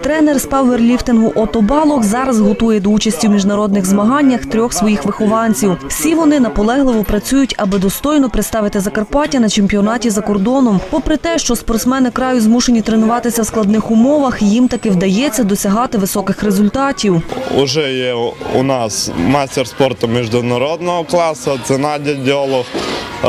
Тренер з пауерліфтингу Ото Балок зараз готує до участі в міжнародних змаганнях трьох своїх вихованців. Всі вони наполегливо працюють, аби достойно представити Закарпаття на чемпіонаті за кордоном. Попри те, що спортсмени краю змушені тренуватися в складних умовах, їм таки вдається досягати високих результатів. Уже є у нас майстер спорту міжнародного класу, це Надя Дьолов, е,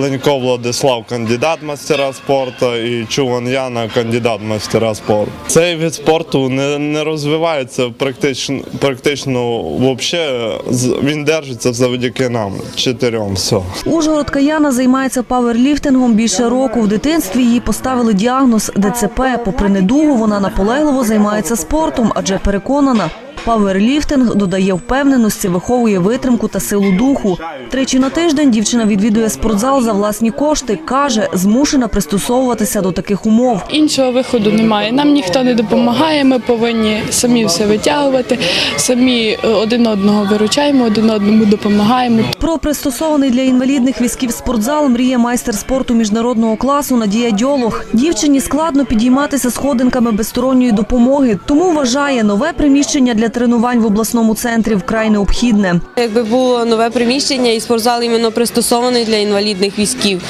Ленько Владислав, кандидат мастера спорту і Чуван Яна, кандидат мастера спорту. Цей від спорту не, не розвивається практично, практично взагалі. Він держиться завдяки нам, чотирьом. Все. Ужгород Яна займається паверліфтингом більше року. В дитинстві їй поставили діагноз ДЦП. Попри недугу, вона наполегливо займається спортом, адже переконана. Пауерліфтинг додає впевненості, виховує витримку та силу духу. Тричі на тиждень дівчина відвідує спортзал за власні кошти. каже, змушена пристосовуватися до таких умов. Іншого виходу немає. Нам ніхто не допомагає. Ми повинні самі все витягувати, самі е, один одного виручаємо, один одному допомагаємо. Про пристосований для інвалідних візків спортзал мріє майстер спорту міжнародного класу Надія Дьолох. Дівчині складно підійматися сходинками без сторонньої допомоги, тому вважає нове приміщення для тренувань в обласному центрі вкрай необхідне. Якби було нове приміщення і спортзал іменно пристосований для інвалідних візків,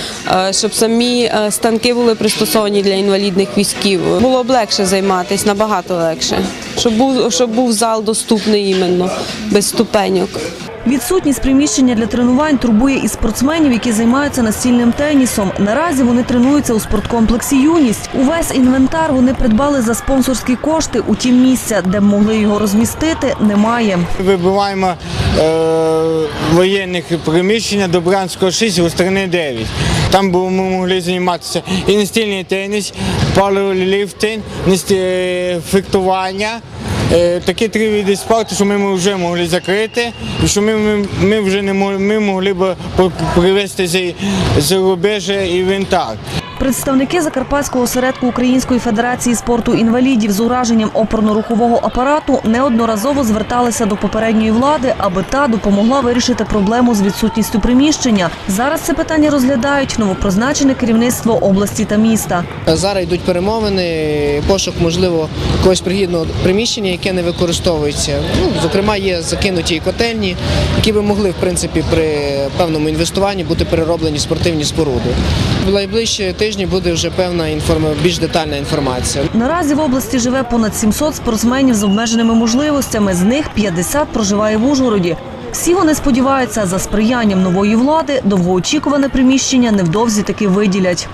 е, щоб самі е, станки були пристосовані для інвалідних військів. було б легше займатися, набагато легше. Щоб був, щоб був зал доступний іменно, без ступеньок. Відсутність приміщення для тренувань турбує і спортсменів, які займаються настільним тенісом. Наразі вони тренуються у спорткомплексі Юність. Увесь інвентар вони придбали за спонсорські кошти. Утім, місця, де б могли його розмістити, немає. Вибиваємо е, воєнних приміщення до Бранського 6 у сторони 9. Там би ми могли займатися і настільний теніс, пауерліфтинг, насті- фехтування. Е, Такі три види спорту, що ми вже могли закрити, що ми, ми, ми вже не могли, ми могли б привезти з, рубежа інвентар. Представники Закарпатського осередку Української федерації спорту інвалідів з ураженням опорно-рухового апарату неодноразово зверталися до попередньої влади, аби та допомогла вирішити проблему з відсутністю приміщення. Зараз це питання розглядають новопрозначене керівництво області та міста. Зараз йдуть перемовини, пошук, можливо, якогось пригідного приміщення, яке не використовується. Ну, зокрема, є закинуті котельні, які би могли, в принципі, при певному інвестуванні бути перероблені спортивні споруди. В найближчі тижні буде вже певна інформа, більш детальна інформація. Наразі в області живе понад 700 спортсменів з обмеженими можливостями. З них 50 проживає в Ужгороді. Всі вони сподіваються, за сприянням нової влади довгоочікуване приміщення невдовзі таки виділять.